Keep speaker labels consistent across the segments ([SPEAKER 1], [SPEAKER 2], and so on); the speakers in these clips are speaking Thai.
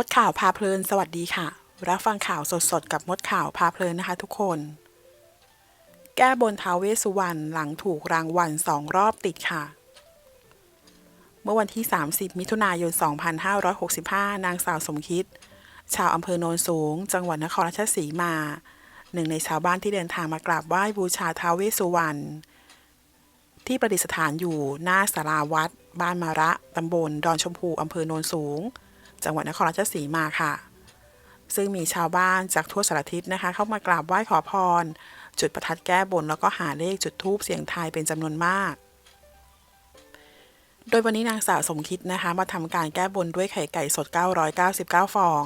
[SPEAKER 1] มดข่าวพาเพลินสวัสดีค่ะ รับฟังข่าวสดๆ กับมดข่าวพาเพลินนะคะทุกคน แก้บนท้าวเวสสุวรรณหลังถูกรางวัลสองรอบติดค่ะ เมื่อวันที่ 30 มิถุนายน 2565 นางสาวสมคิด ชาวอำเภอโนนสูง จังหวัดนครราชสีมา หนึ่งในชาวบ้านที่เดินทางมากราบไหว้บูชาท้าวเวสสุวรรณที่ประดิษฐานอยู่หน้าสาราวัด บ้านมาระตำบลดอนชมพูอำเภอโนนสูง จังหวัดนครราชสีมาค่ะ ซึ่งมีชาวบ้านจากทั่วสารทิศนะคะ เข้ามากราบไหว้ขอพร จุดประทัดแก้บนแล้วก็หาเลขจุดทูปเสียงทายเป็นจำนวนมาก โดยวันนี้นางสาวสมคิดนะคะ มาทำการแก้บนด้วยไข่ไก่สด 999 ฟอง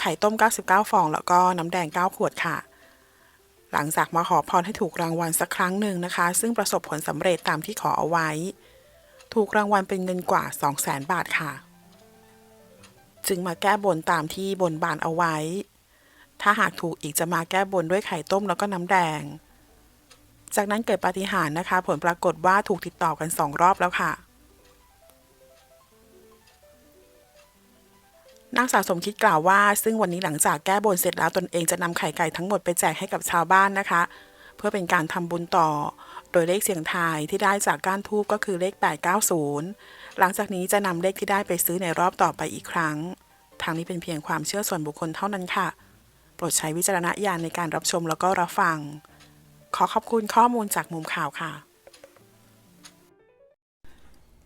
[SPEAKER 1] ไข่ต้ม 99 ฟอง แล้วก็น้ำแดง 9 ขวดค่ะหลังจากมาขอพรให้ถูกรางวัลสักครั้งหนึ่งนะคะ ซึ่งประสบผลสำเร็จตามที่ขอเอาไว้ ถูกรางวัลเป็นเงินกว่า 200,000 บาทค่ะ จึงมาแก้บนตามที่บนบานเอาไว้ ถ้าหากถูกอีกจะมาแก้บนด้วยไข่ต้มแล้วก็น้ำแดง จากนั้นเกิดปาฏิหาริย์นะคะ ผลปรากฏว่าถูกติดต่อกันสองรอบแล้วค่ะนางสาวสมคิดกล่าวว่า ซึ่งวันนี้หลังจากแก้บนเสร็จแล้วตนเองจะนำไข่ไก่ทั้งหมดไปแจกให้กับชาวบ้านนะคะ เพื่อเป็นการทำบุญต่อ โดยเลขเสียงทายที่ได้จากก้านทูบก็คือเลข 890 หลังจากนี้จะนำเลขที่ได้ไปซื้อในรอบต่อไปอีกครั้ง ทางนี้เป็นเพียงความเชื่อส่วนบุคคลเท่านั้นค่ะ โปรดใช้วิจารณญาณในการรับชมแล้วก็รับฟัง ขอขอบคุณข้อมูลจากมุมข่าวค่ะ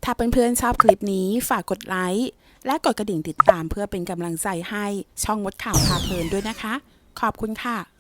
[SPEAKER 1] ถ้าเพื่อนๆชอบคลิปนี้ฝากกดไลค์และกดกระดิ่งติดตามเพื่อเป็นกำลังใจให้ช่องมดข่าวพาเพลินด้วยนะคะ ขอบคุณค่ะ